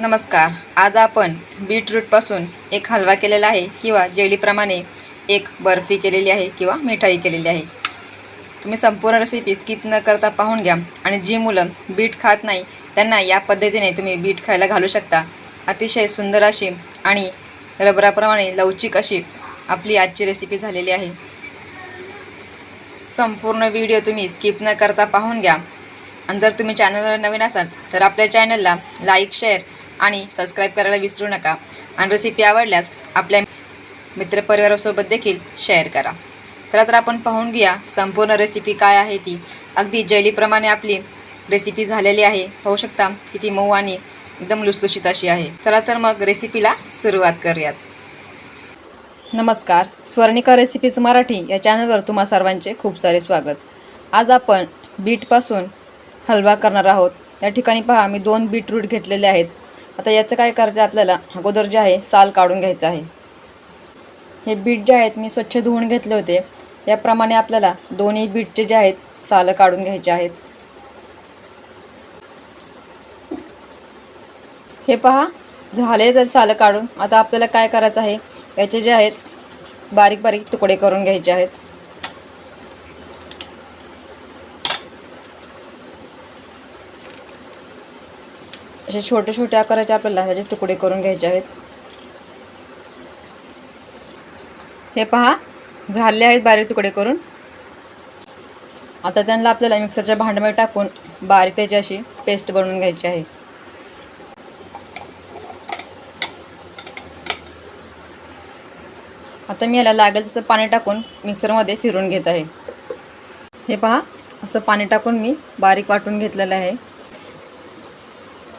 नमस्कार. आज आपण बीटरूटपासून एक हलवा केलेला आहे किंवा जेलीप्रमाणे एक बर्फी केलेली आहे किंवा मिठाई केलेली आहे. तुम्ही संपूर्ण रेसिपी स्किप न करता पाहून घ्या आणि जी मुलं बीट खात नाही त्यांना या पद्धतीने तुम्ही बीट खायला घालू शकता. अतिशय सुंदर अशी आणि रबराप्रमाणे लवचिक अशी आपली आजची रेसिपी झालेली आहे. संपूर्ण व्हिडिओ तुम्ही स्किप न करता पाहून घ्या. आणि जर तुम्ही चॅनलवर नवीन असाल तर आपल्या चॅनलला लाईक शेअर आणि सबस्क्राईब करायला विसरू नका. आणि रेसिपी आवडल्यास आपल्या मित्रपरिवारासोबत देखील शेअर करा. चला तर आपण पाहून घ्या संपूर्ण रेसिपी काय आहे ती. अगदी जैलीप्रमाणे आपली रेसिपी झालेली आहे. पाहू शकता किती मऊ आणि एकदम लुसलुशीत अशी आहे. चला तर मग रेसिपीला सुरुवात करूयात. नमस्कार. स्वर्णिका रेसिपीज मराठी या चॅनलवर तुम्हा सर्वांचे खूप सारे स्वागत. आज आपण बीटपासून हलवा करणार आहोत. या ठिकाणी पहा मी दोन बीटरूट घेतलेले आहेत. आता याचं काय करायचं आहे आपल्याला? अगोदर जे आहे साल काढून घ्यायचं आहे. हे बीट जे आहेत मी स्वच्छ धुवून घेतले होते. याप्रमाणे आपल्याला दोन्ही बीटचे जे आहेत सालं काढून घ्यायचे आहेत. हे पहा झाले तर सालं काढून. आता आपल्याला काय करायचं आहे? याचे जे आहेत बारीक बारीक तुकडे करून घ्यायचे आहेत. असे छोटे छोटे आकाराचे आपल्याला त्याचे तुकडे करून घ्यायचे आहेत. हे पहा झाले आहेत बारीक तुकडे करून. आता त्यांना आपल्याला मिक्सरच्या भांड्यामध्ये टाकून बारीक त्याची अशी पेस्ट बनवून घ्यायची आहे. आता मी याला लागेल तसं पाणी टाकून मिक्सरमध्ये फिरून घेत आहे. हे पहा असं पाणी टाकून मी बारीक वाटून घेतलेलं आहे.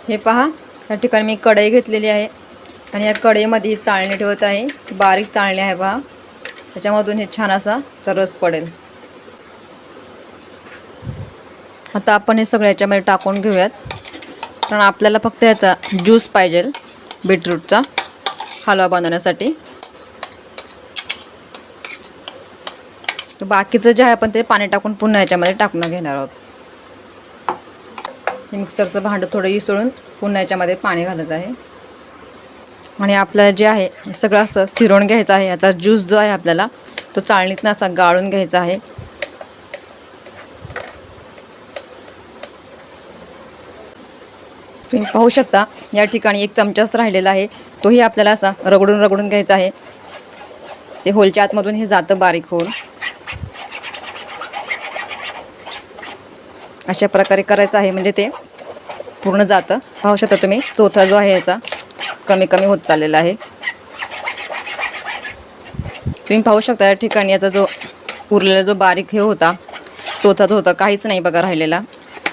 हे पहा या ठिकाणी मी कढई घेतलेली आहे आणि या कढईमध्ये चाळणी ठेवत आहे. बारीक चाळणी आहे पहा. त्याच्यामधून हे छान असा तर रस पडेल. आता आपण हे सगळं याच्यामध्ये टाकून घेऊयात. कारण आपल्याला फक्त याचा ज्यूस पाहिजे बीटरूटचा हलवा बनवण्यासाठी. बाकीचं जे आहे आपण ते पाणी टाकून पुन्हा याच्यामध्ये टाकून घेणार आहोत. हे मिक्सरचं भांडं थोडं इसळून पुन्हा याच्यामध्ये पाणी घालत आहे. आणि आपल्याला जे आहे हे सगळं असं फिरवून घ्यायचं आहे. याचा ज्यूस जो आहे आपल्याला तो चाळणीतनं असा गाळून घ्यायचा आहे. तुम्ही पाहू शकता या ठिकाणी एक चमचाच राहिलेला आहे. तोही आपल्याला असा रगडून रगडून घ्यायचा आहे. ते होलच्या आतमधून हे जातं बारीक होऊन. अशा प्रकारे करायचं आहे म्हणजे ते पूर्ण जातं. पाहू शकता तुम्ही चौथा जो आहे याचा कमी कमी होत चाललेला आहे. तुम्ही पाहू शकता या ठिकाणी याचा जो उरलेला जो बारीक हे होता चौथा जो होता काहीच नाही बघा राहिलेला.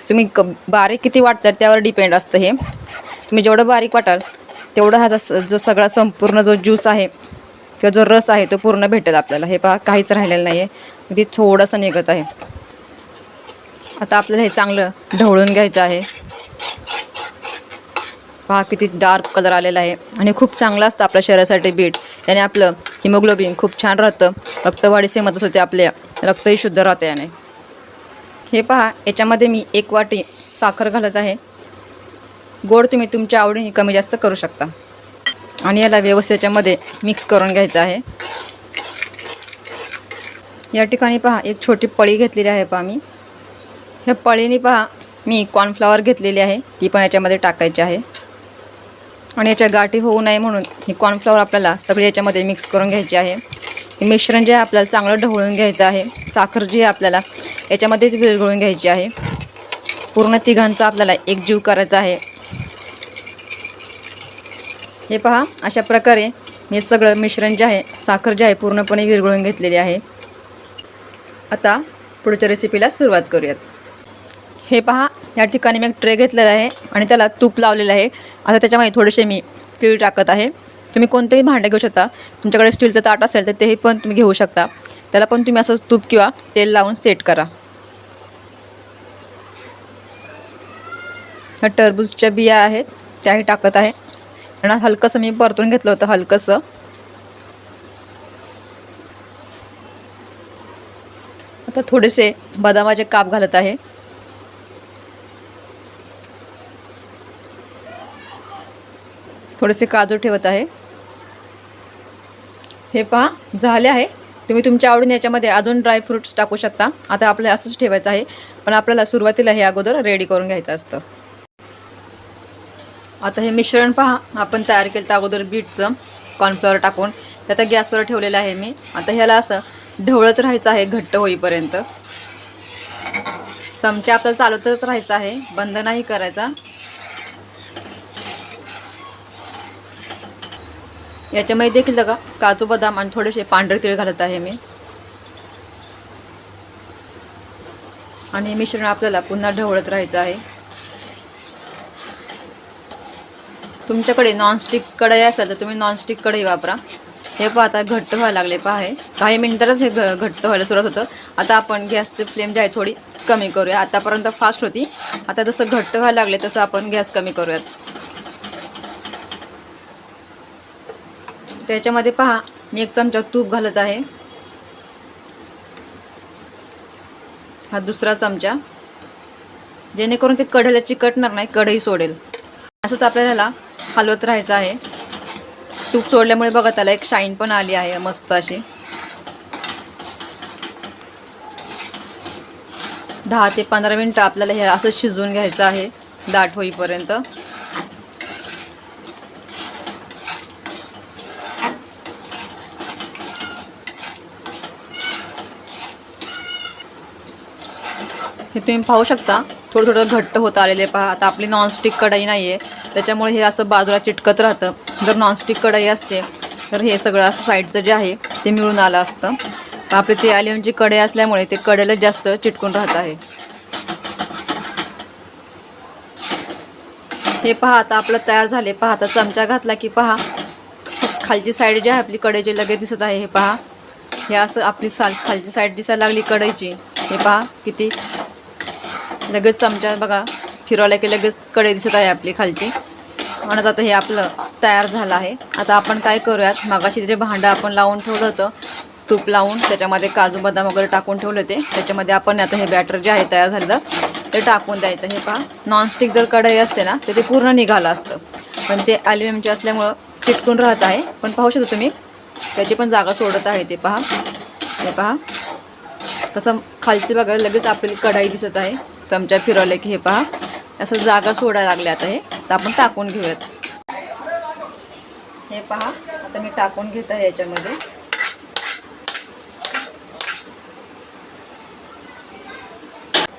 तुम्ही क बारीक किती वाटतात त्यावर डिपेंड असतं हे. तुम्ही जेवढं बारीक वाटाल तेवढा ह्याचा जो सगळा संपूर्ण जो ज्यूस आहे किंवा जो रस आहे तो पूर्ण भेटेल आपल्याला. हे पहा काहीच राहिलेलं नाही आहे अगदी थोडंसं निघत आहे. आता आपल्याला हे चांगलं ढवळून घ्यायचं आहे. पहा किती डार्क कलर आलेला आहे. आणि खूप चांगलं असतं आपल्या शरीरासाठी बीट याने आपलं हिमोग्लोबिन खूप छान राहतं. रक्तवाढीचे मदत होते आपल्या रक्तही शुद्ध राहते याने. हे पहा याच्यामध्ये मी एक वाटी साखर घालत आहे. गोड तुम्ही तुमच्या आवडीने कमी जास्त करू शकता. आणि याला व्यवस्थित याच्यामध्ये मिक्स करून घ्यायचं आहे. या ठिकाणी पहा एक छोटी पळी घेतलेली आहे पहा मी. ह्या पळीने पहा मी कॉर्नफ्लॉवर घेतलेली आहे ती पण याच्यामध्ये टाकायची आहे. आणि याच्या गाठी होऊ नये म्हणून ही कॉर्नफ्लॉवर आपल्याला सगळी याच्यामध्ये मिक्स करून घ्यायची आहे. हे मिश्रण जे आहे आपल्याला चांगलं ढवळून घ्यायचं आहे. साखर जी आहे आपल्याला याच्यामध्येच विरघळून घ्यायची आहे. पूर्ण तिघांचा आपल्याला एकजीव करायचा आहे. हे पहा अशा प्रकारे मी सगळं मिश्रण जे आहे साखर जे आहे पूर्णपणे विरघळून घेतलेली आहे. आता पुढच्या रेसिपीला सुरुवात करूयात. हे पहा या ठिकाणी मी एक ट्रे घेतलेला आहे आणि त्याला तूप लावलेलं आहे. आता त्याच्यामध्ये थोडेसे मी तीळ टाकत आहे. तुम्ही कोणतेही भांडे घेऊ शकता. तुमच्याकडे स्टीलचं ताट असेल तर तेही पण तुम्ही घेऊ शकता. त्याला पण तुम्ही असं तूप किंवा तेल लावून सेट करा. ह्या टरबूजच्या बिया आहेत त्याही टाकत आहे. आणि हलकंसं मी परतून घेतलं होतं हलकंसं. आता थोडेसे बदामाचे काप घालत आहे. थोडेसे काजू ठेवत आहे. हे पहा झाले आहे. तुम्ही तुमच्या आवडीने याच्यामध्ये अजून ड्रायफ्रूट्स टाकू शकता. आता आपल्याला असंच ठेवायचं आहे. पण आपल्याला सुरुवातीला हे अगोदर रेडी करून घ्यायचं असतं. आता हे मिश्रण पहा आपण तयार केलं तर अगोदर बीटचं कॉर्नफ्लॉवर टाकून. ते आता गॅसवर ठेवलेलं आहे मी. आता ह्याला असं ढवळत राहायचं आहे घट्ट होईपर्यंत. चमचा आपल्याला चालवतच राहायचा आहे. बंद नाही करायचा. याच्यामध्ये देखील बघा काजू बदाम आणि थोडेसे पांढरे तिळ घालत आहे मी. आणि हे मिश्रण आपल्याला पुन्हा ढवळत राहायचं आहे. तुमच्याकडे नॉनस्टिक कढई असेल तर तुम्ही नॉनस्टिक कढई वापरा. हे पहा आता घट्ट व्हायला लागले पहा हे. काही मिनिटातच हे घ घट्ट व्हायला सुरुवात होतं. आता आपण गॅसची फ्लेम जी आहे थोडी कमी करूया. आतापर्यंत फास्ट होती. आता जसं घट्ट व्हायला लागले तसं आपण गॅस कमी करूयात. त्याच्यामध्ये पहा मी एक चमचा तूप घालत आहे. हा दुसरा चमचा. जेणेकरून ते कढईला चिकटणार नाही कढई सोडेल. असंच आपल्याला ह्याला हलवत राहायचं आहे. तूप सोडल्यामुळे बघा त्याला एक शाईन पण आली आहे मस्त अशी. दहा ते पंधरा मिनटं आपल्याला हे असं शिजवून घ्यायचं आहे दाट होईपर्यंत. तुम्ही पाहू शकता थोडं थोडं घट्ट होत आलेले पहा आता आपली नॉनस्टिक कढाई नाही आहे त्याच्यामुळे हे असं बाजूला चिटकत राहतं. जर नॉनस्टिक कढाई असते तर हे सगळं असं साईडचं जे आहे ते मिळून आलं असतं. आपली ते ॲल्युमिनची कढई असल्यामुळे ते कडेला जास्त चिटकून राहत आहे. हे पहा आता आपलं तयार झाले पहा आता चमचा घातला की पहा खालची साईड जी आहे आपली कढईची लगेच दिसत आहे. हे पहा हे असं आपली साल खालची साईड दिसायला लागली कढईची. हे पहा किती लगेच चमचा बघा फिरवल्या की लगेच कढई दिसत आहे आपली खालची. म्हणत आता हे आपलं तयार झालं आहे. आता आपण काय करूयात? मागाशी जे भांडं आपण लावून ठेवलं होतं तूप लावून त्याच्यामध्ये काजू बदाम वगैरे टाकून ठेवले होते. त्याच्यामध्ये आपण आता हे बॅटर जे आहे तयार झालेलं ते टाकून द्यायचं. हे पहा नॉनस्टिक जर कढई असते ना तर ते पूर्ण निघालं असतं. पण ते ॲल्युमिनियमचे असल्यामुळं चिटकून राहत आहे. पण पाहू शकता तुम्ही त्याची पण जागा सोडत आहे ते पहा. हे पहा. कसं खालची बघा लगेच आपली कढाई दिसत आहे. चमचा फिरवले की हे पहा. असं जागा सोडायला लागले आता हे. तर आपण टाकून घेऊयात. हे पहा. आता मी टाकून घेत आहे याच्यामध्ये.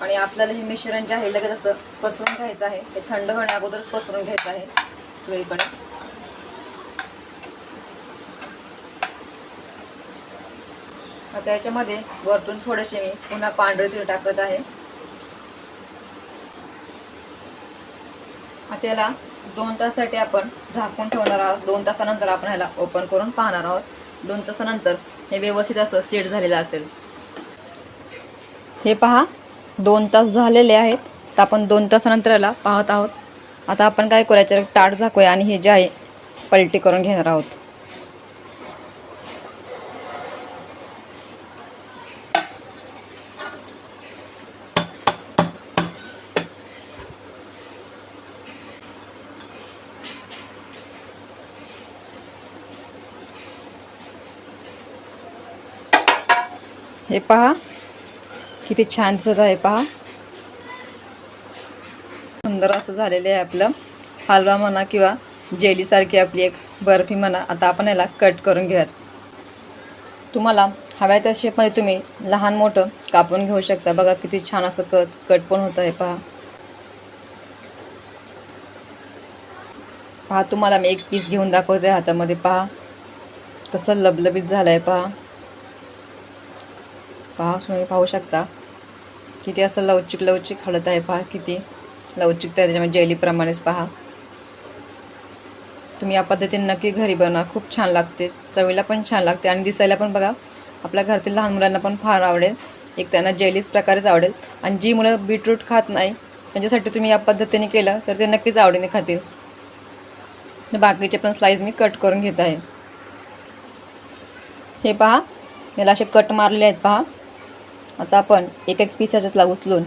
आणि आपल्याला हे मिश्रण जे आहे लगेच असं पसरून घ्यायचं आहे. हे थंड होण्या अगोदरच पसरून घ्यायचं आहे. सगळीकडे. आता याच्यामध्ये वरतून थोडेसे मी पुन्हा पांढरे तीळ टाकत आहे. त्याला दोन तासासाठी आपण झाकून ठेवणार आहोत. दोन तासानंतर आपण ह्याला ओपन करून पाहणार आहोत. दोन तासानंतर हे व्यवस्थित असं सेट झालेलं असेल. हे पहा दोन तास झालेले आहेत. तर आपण दोन तासानंतर याला पाहत आहोत. आता आपण काय करायचं? ताट झाकूया आणि हे जे आहे पलटी करून घेणार आहोत. हे पहा. किती छान दिसत आहे पहा. सुंदर असं झालेलं आहे आपलं. हलवा म्हणा किंवा जेलीसारखी आपली एक बर्फी म्हणा आता आपण याला कट करून घेऊयात. तुम्हाला हव्या त्या शेपमध्ये तुम्ही लहान मोठं कापून घेऊ शकता. बघा किती छान असं कट कट पण होत आहे पहा. पहा तुम्हाला मी एक पीस घेऊन दाखवते हातामध्ये. पहा. कसं लबलबीत झालं आहे पहा. पहा तुम्ही पाहू शकता. किती असं लवचिक लवचिक हळद आहे पहा किती लवचिकता आहे त्याच्यामध्ये जेलीप्रमाणेच पहा. तुम्ही या पद्धतीने नक्की घरी बनवा खूप छान लागते. चवीला पण छान लागते आणि दिसायला पण बघा आपल्या घरातील लहान मुलांना पण फार आवडेल. एक त्यांना जेली प्रकारेच आवडेल. आणि जी मुलं बीटरूट खात नाही त्यांच्यासाठी तुम्ही या पद्धतीने केलं तर ते नक्कीच आवडीने खातील. बाकीचे पण स्लाईज मी कट करून घेत आहे. हे पहा याला असे कट मारले आहेत पहा. आता आपण एक एक पीस ह्याच्यातला उचलून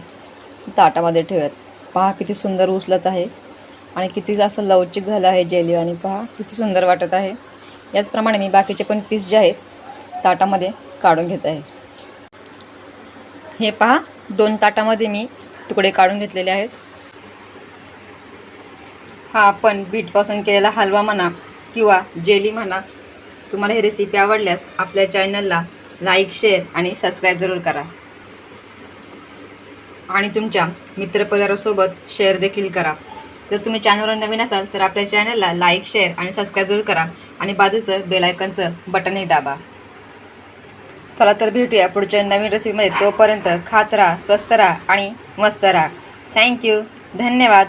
ताटामध्ये ठेवूयात. पहा किती सुंदर उचलत आहे आणि किती जास्त लवचिक झालं आहे जेली आणि पहा किती सुंदर वाटत आहे. याचप्रमाणे मी बाकीचे पण पीस जे आहेत ताटामध्ये काढून घेत आहे. हे पहा दोन ताटामध्ये मी तुकडे काढून घेतलेले आहेत. हा आपण बीटपासून केलेला हलवा म्हणा किंवा जेली म्हणा तुम्हाला ही रेसिपी आवडल्यास आपल्या चॅनलला लाईक शेअर आणि सबस्क्राईब जरूर करा. आणि तुमच्या मित्रपरिवारासोबत शेअर देखील करा. जर तुम्ही चॅनलवर नवीन असाल तर आपल्या चॅनलला लाईक शेअर आणि सबस्क्राईब जरूर करा आणि बाजूचं बेलायकनचं बटनही दाबा. चला तर भेटूया पुढच्या नवीन रेसिपीमध्ये तोपर्यंत खात राहा स्वस्त राहा आणि मस्त राहा. थँक्यू धन्यवाद.